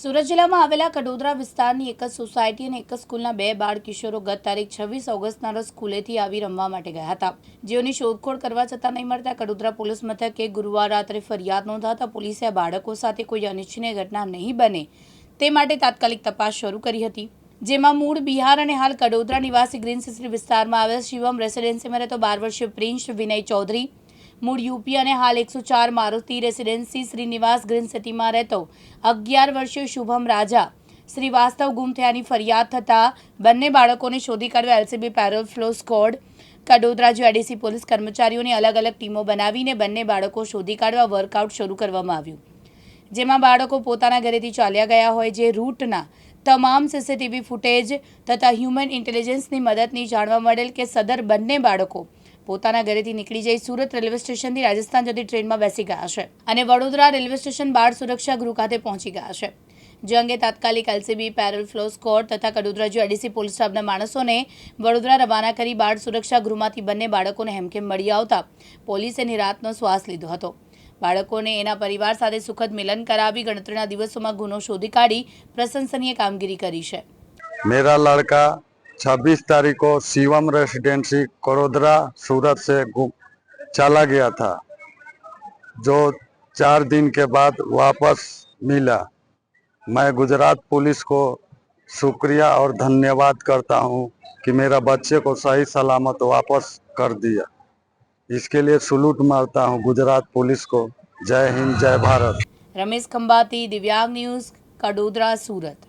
સુરત જિલ્લામાં આવેલા કડોદરા વિસ્તારની એક જ સોસાયટી અને એક જ સ્કૂલના બે બાળ કિશોરો ગત તારીખ છવ્વીસ ઓગસ્ટના રોજ સ્કૂલેથી આવી રમવા માટે ગયા હતા. જેઓની શોધખોળ કરવા છતાં નહીં મળતા કડોદરા પોલીસ મથકે ગુરુવાર રાત્રે ફરિયાદ નોંધાતા પોલીસે આ બાળકો સાથે કોઈ અનિચ્છનીય ઘટના નહીં બને તે માટે તાત્કાલિક તપાસ શરૂ કરી હતી. જેમાં મૂળ બિહાર અને હાલ કડોદરા નિવાસી ગ્રીન સિટી વિસ્તારમાં આવેલ શિવમ રેસિડેન્સીમાં રહેતો બાર વર્ષીય પ્રિન્સ વિનય ચૌધરી મૂળ યુપી અને હાલ એકસો ચાર મારુતિ રેસિડેન્સી શ્રીનિવાસ ગ્રીન સિટીમાં રહેતો અગિયાર વર્ષીય શુભમ રાજા શ્રીવાસ્તવ ગુમ થયાની ફરિયાદ થતાં બંને બાળકોને શોધી કાઢવા LCB parole furlough squad, Kadodara JDC police કર્મચારીઓની અલગ અલગ ટીમો બનાવીને બંને બાળકો શોધી કાઢવા વર્કઆઉટ શરૂ કરવામાં આવ્યું. જેમાં બાળકો પોતાના ઘરેથી ચાલ્યા ગયા હોય જે રૂટના તમામ સીસીટીવી ફૂટેજ તથા હ્યુમન ઇન્ટેલિજન્સની મદદની જાણવા મળેલ કે સદર બંને બાળકો પોતાના ઘરેથી નીકળી જઈ સુરત રેલવે સ્ટેશનથી રાજસ્થાન જતી ટ્રેનમાં બેસી ગયા છે અને વડોદરા રેલવે સ્ટેશન બાળ સુરક્ષા ગૃહ ખાતે પહોંચી ગયા છે. જે અંગે તાત્કાલિક એલસીબી, પેરલ ફ્લો સ્કોડ તથા કડોદરાજી અડીસી પોલીસ સ્ટાફના માણસોને વડોદરા રવાના કરી બાળ સુરક્ષા ગૃહમાંથી બંને બાળકોને હેમખેમ મળી આવતા પોલીસે નિરાતનો શ્વાસ લીધો હતો. બાળકોને એના પરિવાર સાથે સુખદ મિલન કરાવી ગણતરીના દિવસોમાં ગુનો શોધી કાઢી પ્રશંસનીય કામગીરી કરી છે. મેરા લડકા 26 तारीख को शिवम रेसिडेंसी करोदरा सूरत से चला गया था, जो चार दिन के बाद वापस मिला। मैं गुजरात पुलिस को शुक्रिया और धन्यवाद करता हूँ कि मेरा बच्चे को सही सलामत वापस कर दिया। इसके लिए सलूट मारता हूँ गुजरात पुलिस को। जय हिंद, जय भारत। रमेश खंबाती, दिव्यांग न्यूज़, कडोदरा, सूरत।